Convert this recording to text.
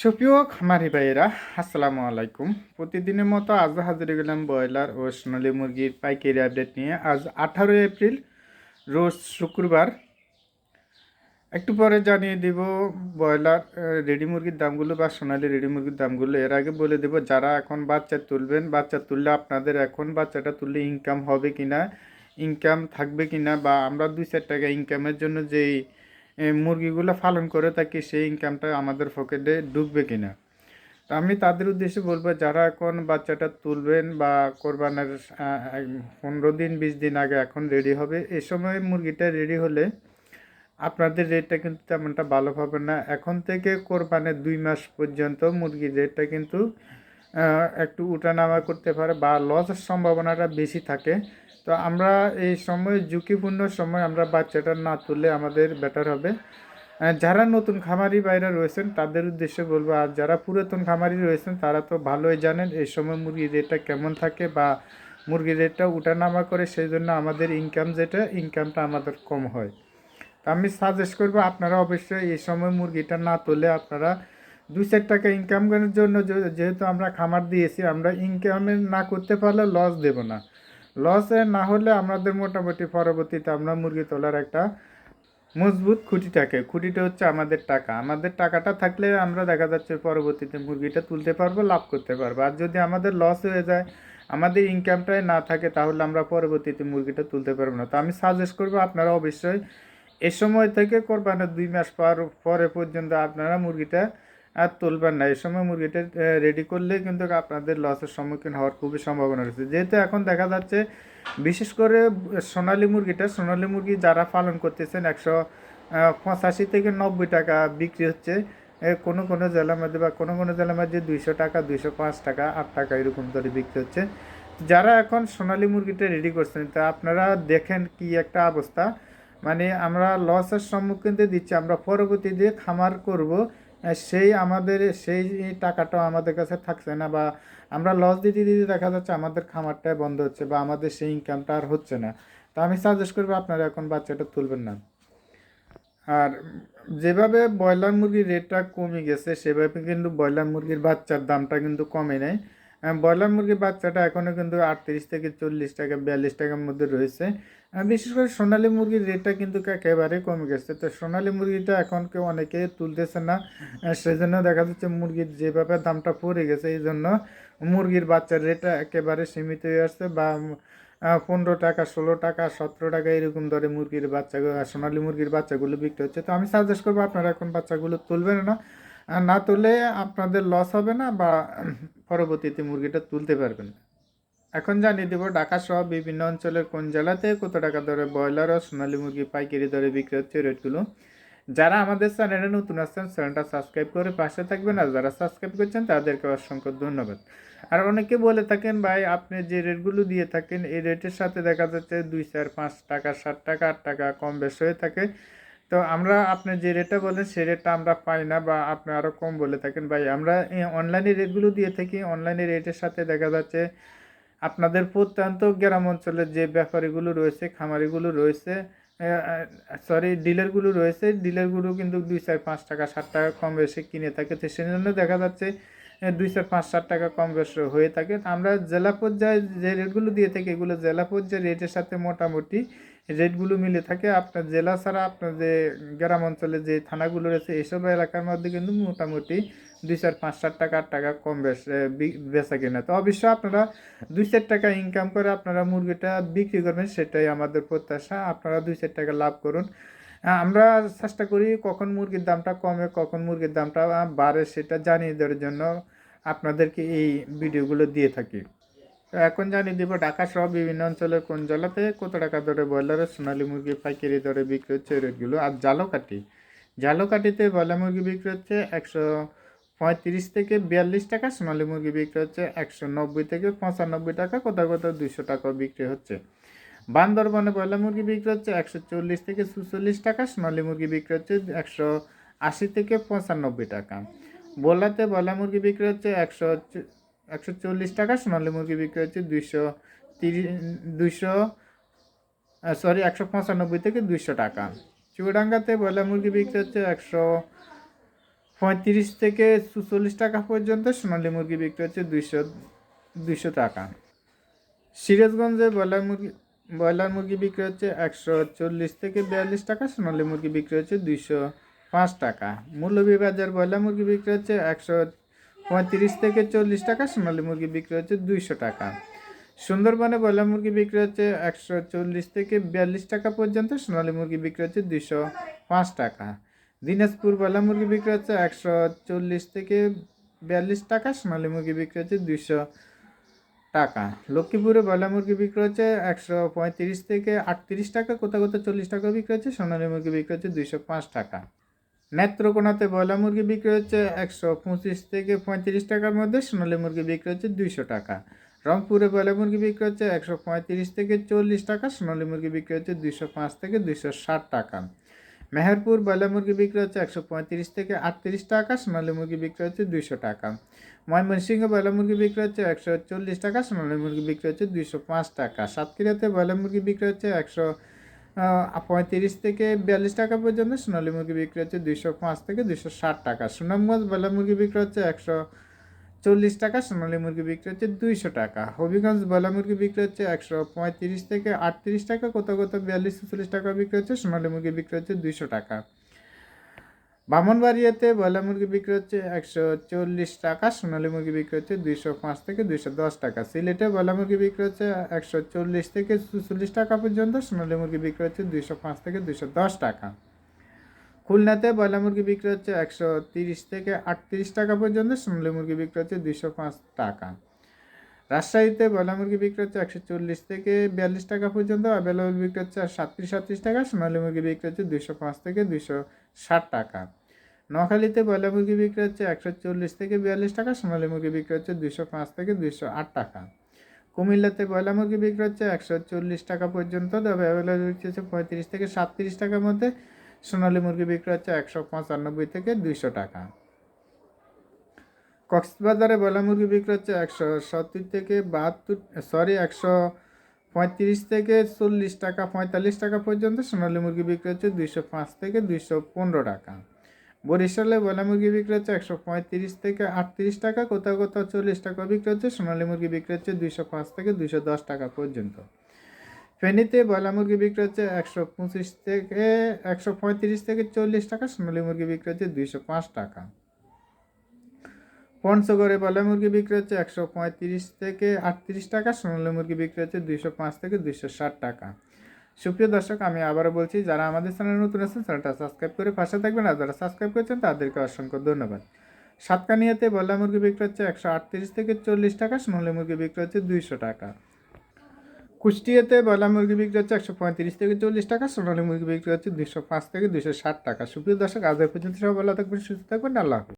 সুপ্রিয় খামারি ভাইয়েরা, আসসালামু আলাইকুম। প্রতিদিনের মতো আজ হাজির গেলাম ব্রয়লার ও সোনালী মুরগির পাইকারি আপডেট নিয়ে। আজ আঠারোই এপ্রিল, রোজ শুক্রবার। একটু পরে জানিয়ে দিব, ব্রয়লার রেডি মুরগির দামগুলো বা সোনালী রেডি মুরগির দামগুলো। এর আগে বলে দেব, যারা এখন বাচ্চা তুলবেন, বাচ্চা তুললে আপনাদের এখন বাচ্চাটা তুললে ইনকাম হবে কিনা ইনকাম থাকবে কিনা বা আমরা দুই চার টাকা ইনকামের জন্য যেই মুরগিগুলো পালন করে থাকি, সেই ইনকামটা আমাদের পকেটে ঢুকবে কিনা? তো আমি তাদের উদ্দেশ্যে বলব, যারা এখন বাচ্চাটা তুলবেন বা কোরবানের পনেরো দিন, বিশ দিন আগে এখন রেডি হবে এই সময় মুরগিটা রেডি হলে আপনাদের রেটটা কিন্তু তেমনটা ভালো হবে না। এখন থেকে কোরবানের দুই মাস পর্যন্ত মুরগির রেটটা কিন্তু একটু উঠানামা করতে পারে বা লসের সম্ভাবনাটা বেশি থাকে। তো আমরা এই সময়, ঝুঁকিপূর্ণ সময় আমরা বাচ্চাটা না তুললে আমাদের বেটার হবে। যারা নতুন খামারি বাইরে রয়েছেন, তাদের উদ্দেশ্যে বলব, আর যারা পুরাতন খামারি রয়েছেন, তারা তো ভালোই জানেন এই সময় মুরগির রেটটা কেমন থাকে বা মুরগির রেটটা উঠানামা করে সেই জন্য আমাদের ইনকাম যেটা ইনকামটা আমাদের কম হয়। তো আমি সাজেস্ট করব, আপনারা অবশ্যই এই সময় মুরগিটা না তুলে আপনারা দুই চার টাকা ইনকাম করার জন্য যেহেতু আমরা খামার দিয়েছি, আমরা ইনকামে না করতে পারলে লস দেব না। লসে না হলে আমাদের মোটামুটি পরবর্তীতে আমরা মুরগি তোলার একটা মজবুত খুঁটি থাকে। খুঁটিটা হচ্ছে আমাদের টাকা। আমাদের টাকাটা থাকলে আমরা দেখা যাচ্ছে পরবর্তীতে মুরগিটা তুলতে পারব, লাভ করতে পারব। আর যদি আমাদের লস হয়ে যায়, আমাদের ইনকামটাই না থাকে, তাহলে আমরা পরবর্তীতে মুরগিটা তুলতে পারব না। তো আমি সাজেস্ট করব আপনারা অবশ্যই এ সময় থেকে কোরবানের দুই মাস পর পরে পর্যন্ত আপনারা মুরগিটা আর তুলবেন না। এই সময় মুরগিটা রেডি করলে কিন্তু আপনাদের লসের সম্মুখীন হওয়ার খুবই সম্ভাবনা রয়েছে। যেহেতু এখন দেখা যাচ্ছে, বিশেষ করে সোনালী মুরগিটা, সোনালী মুরগি যারা পালন করতেছেন, একশো পঁচাশি থেকে নব্বই টাকা বিক্রি হচ্ছে। কোনো কোনো জেলার মধ্যে বা কোনো কোনো জেলার মধ্যে দুইশো টাকা, দুইশো পাঁচ টাকা, আট টাকা এরকম করে বিক্রি হচ্ছে। যারা এখন সোনালী মুরগিটা রেডি করছেন, তা আপনারা দেখেন কি একটা অবস্থা। মানে আমরা লসের সম্মুখীন দিচ্ছি, আমরা পরবর্তী দিয়ে খামার করব। সেই আমাদের সেই টাকাটাও আমাদের কাছে থাকছে না বা আমরা লস দিতে দিতে দেখা যাচ্ছে আমাদের খামারটাই বন্ধ হচ্ছে বা আমাদের সেই ইনকামটা আর হচ্ছে না। তো আমি সাজেস্ট করব আপনারা এখন বাচ্চাটা তুলবেন না। আর যেভাবে ব্রয়লার মুরগির রেটটা কমে গেছে সেভাবে কিন্তু ব্রয়লার মুরগির বাচ্চার দামটা কিন্তু কমে আহ, ব্রয়লার মুরগির বাচ্চাটা এখনও কিন্তু আটত্রিশ থেকে চল্লিশ টাকা, বিয়াল্লিশ টাকার মধ্যে রয়েছে। বিশেষ করে সোনালী মুরগির রেটটা কিন্তু একেবারে কমে গেছে। তো সোনালী মুরগিটা এখন কেউ অনেকে তুলতেছে না সেজন্য দেখা যাচ্ছে মুরগির যেভাবে দামটা পড়ে গেছে, এই জন্য মুরগির বাচ্চার রেটটা একেবারে সীমিত হয়ে আসছে বা পনেরো টাকা, ষোলো টাকা, সতেরো টাকা এরকম দরে মুরগির বাচ্চাগুলো সোনালী মুরগির বাচ্চাগুলো বিক্রি হচ্ছে। তো আমি সাজেস্ট করব আপনারা এখন বাচ্চাগুলো তুলবেন না না তুলে আপনাদের লস হবে না বা পরবর্তীতে মুরগিটা তুলতে পারবেন। না এখন জানিয়ে দেবো, ঢাকা সহ বিভিন্ন অঞ্চলের কোন জেলাতে কত টাকা দরে ব্রয়লার ও সোনালী মুরগি পাইকারি দরে বিক্রি হচ্ছে রেটগুলো। যারা আমাদের চ্যানেলে নতুন আসছেন চ্যানেলটা সাবস্ক্রাইব করে পাশে থাকবেন আর যারা সাবস্ক্রাইব করছেন, তাদেরকে অসংখ্য ধন্যবাদ। আর অনেকে বলে থাকেন, ভাই, আপনি যে রেটগুলো দিয়ে থাকেন, এই রেটের সাথে দেখা যাচ্ছে দুই চার পাঁচ টাকা, সাত টাকা, আট টাকা কম বেশ হয়ে থাকে। তো আমরা আপনি যে রেটটা বলেন সেই রেটটা আমরা পাই না বা আপনি আরও কম বলে থাকেন। ভাই, আমরা অনলাইনে রেটগুলো দিয়ে থাকি। অনলাইনে রেটের সাথে দেখা যাচ্ছে আপনাদের প্রত্যন্ত গ্রাম অঞ্চলের যে ব্যাপারীগুলো রয়েছে, খামারিগুলো রয়েছে সরি ডিলারগুলো রয়েছে ডিলারগুলো কিন্তু দুই চার পাঁচ টাকা, সাত টাকা কম বেশি কিনে থাকে। তো সেজন্য দেখা যাচ্ছে দুই চার, পাঁচ, সাত টাকা কম বেশি হয়ে থাকে। আমরা জেলা পর্যায়ে যে রেটগুলো দিয়ে থাকি, এগুলো জেলা পর্যায়ে রেটের সাথে মোটামুটি রেটগুলো মিলে থাকে। আপনার জেলা ছাড়া আপনার যে গ্রাম অঞ্চলে যে থানাগুলো রয়েছে এইসব এলাকার মধ্যে কিন্তু মোটামুটি দুই চার, পাঁচ, সাত টাকা, আট টাকা কম বেচা কেনা। তো অবশ্যই আপনারা দুই চার টাকা ইনকাম করে আপনারা মুরগিটা বিক্রি করবেন, সেটাই আমাদের প্রত্যাশা। আপনারা দুই চার টাকা লাভ করুন। আমরা চেষ্টা করি কখন মুরগির দামটা কমে, কখন মুরগির দামটা বাড়ে সেটা জানিয়ে দেওয়ার জন্য আপনাদেরকে এই ভিডিওগুলো দিয়ে থাকি। এখন জানিয়ে দেবো ঢাকা সহ বিভিন্ন অঞ্চলের কোন জেলাতে কত টাকা দরে ব্রয়লারের সোনালী মুরগি পাইকারি দরে বিক্রি হচ্ছে রেটগুলো? আর জালোকাঠি, জালোকাঠিতে ব্রয়লার মুরগি বিক্রি হচ্ছে একশো পঁয়ত্রিশ থেকে বিয়াল্লিশ টাকা, সোনালী মুরগি বিক্রি হচ্ছে একশো নব্বই থেকে পঁচানব্বই টাকা, কোথাও কোথাও দুশো টাকা বিক্রি হচ্ছে। বান্দরবনে ব্রয়লার মুরগি বিক্রি হচ্ছে একশো চল্লিশ থেকে সুচল্লিশ টাকা, সোনালী মুরগি বিক্রি হচ্ছে একশো আশি থেকে পঁচানব্বই টাকা। বোলাতে ব্রয়লার মুরগি বিক্রি হচ্ছে একশো একশো চল্লিশ টাকা, সোনালী মুরগি বিক্রি হচ্ছে দুইশো তিরিশ, দুইশো সরি একশো পঁচানব্বই থেকে দুইশো টাকা। চুয়াডাঙ্গাতে ব্রয়লার মুরগি বিক্রি হচ্ছে একশো পঁয়ত্রিশ থেকে চুচল্লিশ টাকা পর্যন্ত, সোনালী মুরগি বিক্রি হচ্ছে দুইশো দুইশো টাকা। সিরাজগঞ্জে ব্রয়লার মুরগি ব্রয়লার মুরগি বিক্রি হচ্ছে একশো চল্লিশ থেকে বিয়াল্লিশ টাকা, সোনালী মুরগি বিক্রি হচ্ছে দুইশো পাঁচ টাকা। মূল্যবিবাজার ব্রয়লার মুরগি বিক্রি হচ্ছে একশো পঁয়ত্রিশ থেকে চল্লিশ টাকা, সোনালী মুরগি বিক্রি হচ্ছে দুইশো টাকা। সুন্দরবনে ব্রয়লার মুরগি বিক্রি হচ্ছে একশো চল্লিশ থেকে বিয়াল্লিশ টাকা পর্যন্ত, সোনালী মুরগি বিক্রি হচ্ছে দুইশো পাঁচ টাকা। দিনাজপুর ব্রয়লার মুরগি বিক্রি হচ্ছে একশো চল্লিশ থেকে বিয়াল্লিশ টাকা, সোনালী মুরগি বিক্রি হচ্ছে দুইশো টাকা। লক্ষ্মীপুরে ব্রয়লার মুরগি বিক্রি হচ্ছে একশো পঁয়ত্রিশ থেকে আটত্রিশ টাকা, কোথাও কোথাও চল্লিশ টাকা বিক্রি হচ্ছে, সোনালী মুরগি বিক্রি হচ্ছে দুইশো পাঁচ টাকা। নেত্রকোনাতে ব্রয়লার মুরগি বিক্রি হচ্ছে একশো পঁচিশ থেকে পঁয়ত্রিশ টাকার মধ্যে, সোনালী মুরগি বিক্রি হচ্ছে দুইশো টাকা। রংপুরে ব্রয়লার মুরগি বিক্রি হচ্ছে একশো পঁয়ত্রিশ থেকে চল্লিশ টাকা, সোনালী মুরগি বিক্রি হচ্ছে দুইশো পাঁচ থেকে দুইশো ষাট টাকা। মেহেরপুর ব্রয়লার মুরগি বিক্রি হচ্ছে একশো পঁয়ত্রিশ থেকে আটত্রিশ টাকা, সোনালী মুরগি বিক্রি হচ্ছে দুইশো টাকা। ময়মনসিংহে ব্রয়লার মুরগি বিক্রি হচ্ছে একশো চল্লিশ টাকা, সোনালী মুরগি বিক্রি হচ্ছে দুইশো পাঁচ টাকা। সাতক্ষীরাতে ব্রয়লার মুরগি বিক্রি হচ্ছে একশো পঁয়ত্রিশ থেকে বিয়াল্লিশ টাকা পর্যন্ত, সোনালী মুরগি বিক্রি হচ্ছে দুইশো পাঁচ থেকে দুইশো ষাট টাকা। সুনামগঞ্জ ব্রয়লার মুরগি বিক্রি হচ্ছে একশো চল্লিশ টাকা, সোনালী মুরগি বিক্রি হচ্ছে দুইশো টাকা। হবিগঞ্জ ব্রয়লার মুরগি বিক্রি হচ্ছে একশো পঁয়ত্রিশ থেকে আটত্রিশ টাকা কোথাও কোথাও বিয়াল্লিশ চল্লিশ টাকা বিক্রি হচ্ছে, সোনালী মুরগি বিক্রি হচ্ছে দুইশো টাকা। বামনবাড়িয়াতে ব্রয়লার মুরগি বিক্রি হচ্ছে একশো চল্লিশ টাকা, সোনালী মুরগি বিক্রি হচ্ছে দুইশো পাঁচ থেকে দুইশো দশ টাকা। সিলেটে বয়লা মুরগি বিক্রি হচ্ছে একশো চল্লিশ থেকে চল্লিশ টাকা পর্যন্ত, সোনালী মুরগি বিক্রি হচ্ছে দুইশো পাঁচ থেকে দুইশো দশ টাকা। খুলনাতে ব্রয়লার মুরগি বিক্রি হচ্ছে একশো তিরিশ থেকে আটত্রিশ টাকা পর্যন্ত সোনালী মুরগি বিক্রি হচ্ছে দুইশো পাঁচ টাকা। রাজশাহীতে ব্রয়লার মুরগি বিক্রি হচ্ছে একশো চল্লিশ থেকে বিয়াল্লিশ টাকা পর্যন্ত, অ্যাভেলেবল বিক্রি হচ্ছে সাতত্রিশ সাতত্রিশ টাকা সোনালী মুরগি বিক্রি হচ্ছে দুইশো পাঁচ থেকে দুইশো ষাট টাকা। নোয়াখালীতে ব্রয়লার মুরগি বিক্রি হচ্ছে একশো চল্লিশ থেকে বিয়াল্লিশ টাকা সোনালী মুরগি বিক্রি হচ্ছে দুইশো পাঁচ থেকে দুইশো আট টাকা। কুমিল্লাতে ব্রয়লার মুরগি বিক্রি হচ্ছে একশো চল্লিশ টাকা পর্যন্ত, তবে অ্যাভেলেবল বিক্রি হচ্ছে পঁয়ত্রিশ থেকে সাতত্রিশ টাকার মধ্যে সোনালী মুরগি বিক্রি হচ্ছে একশো পঁচানব্বই থেকে দুইশো টাকা। কক্সবাজারে বয়লা মুরগি বিক্রি হচ্ছে একশো সত্তর থেকে বাহাত্তর সরি একশো পঁয়ত্রিশ থেকে চল্লিশ টাকা, পঁয়তাল্লিশ টাকা পর্যন্ত সোনালী মুরগি বিক্রি হচ্ছে দুইশো পাঁচ থেকে দুইশো পনেরো টাকা। বরিশালে বয়লা মুরগি বিক্রি হচ্ছে একশো পঁয়ত্রিশ থেকে আটত্রিশ টাকা, কোথাও কোথাও চল্লিশ টাকা বিক্রি হচ্ছে, সোনালী মুরগি বিক্রি হচ্ছে দুইশো পাঁচ থেকে দুইশো দশ টাকা পর্যন্ত। ফেনীতে ব্রয়লার মুরগি বিক্রি হচ্ছে একশো পঁচিশ থেকে একশো পঁয়ত্রিশ থেকে চল্লিশ টাকা সোনালী মুরগি বিক্রি হচ্ছে দুইশো পাঁচ টাকা। পঞ্চগড়ে ব্রয়লার মুরগি বিক্রি হচ্ছে একশো পঁয়ত্রিশ থেকে আটত্রিশ টাকা সোনালী মুরগি বিক্রি হচ্ছে দুইশো পাঁচ থেকে দুইশো ষাট টাকা। সুপ্রিয় দর্শক, আমি আবারও বলছি, যারা আমাদের চ্যানেলে নতুন আছেন, চ্যানেলটা সাবস্ক্রাইব করে পাশে থাকবেন আর যারা সাবস্ক্রাইব করেছেন, তাদেরকে অসংখ্য ধন্যবাদ। সাতকানিয়াতে ব্রয়লার মুরগি বিক্রি হচ্ছে একশো আটত্রিশ থেকে চল্লিশ টাকা সোনালী মুরগি বিক্রি হচ্ছে দুইশো টাকা। কুষ্টিয়াতে ব্রয়লার মুরগি বিক্রি হচ্ছে একশো পঁয়ত্রিশ থেকে চল্লিশ টাকা, সোনালী মুরগি বিক্রি হচ্ছে দুশো পাঁচ থেকে দুশো ষাট টাকা। সুপ্রিয় দর্শক, আজ পর্যন্ত সব ভালো থাকবেন, সুস্থ থাকবেন, আল্লাহ